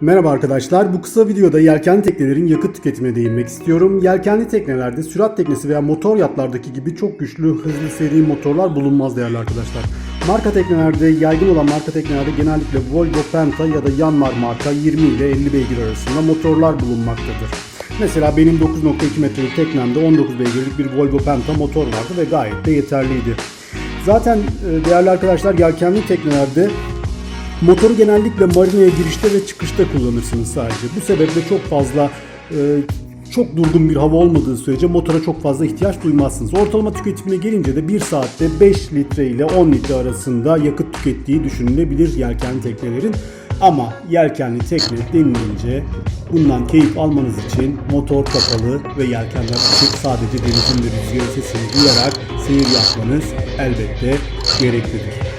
Merhaba arkadaşlar. Bu kısa videoda yelkenli teknelerin yakıt tüketimine değinmek istiyorum. Yelkenli teknelerde sürat teknesi veya motor yatlardaki gibi çok güçlü, hızlı seri motorlar bulunmaz değerli arkadaşlar. Marka teknelerde, yaygın olan marka teknelerde genellikle Volvo Penta ya da Yanmar marka 20 ile 50 beygir arasında motorlar bulunmaktadır. Mesela benim 9.2 metrelik teknemde 19 beygirlik bir Volvo Penta motor vardı ve gayet de yeterliydi. Zaten e, değerli arkadaşlar yelkenli teknelerde Motoru genellikle marineye girişte ve çıkışta kullanırsınız sadece. Bu sebeple çok fazla e, çok durgun bir hava olmadığı sürece motora çok fazla ihtiyaç duymazsınız. Ortalama tüketimine gelince de 1 saatte 5 litre ile 10 litre arasında yakıt tükettiği düşünülebilir yelkenli teknelerin. Ama yelkenli tekne denilince bundan keyif almanız için motor kapalı ve yelkenler açık sadece denizin ve rüzgar sesini duyarak seyir yapmanız elbette gereklidir.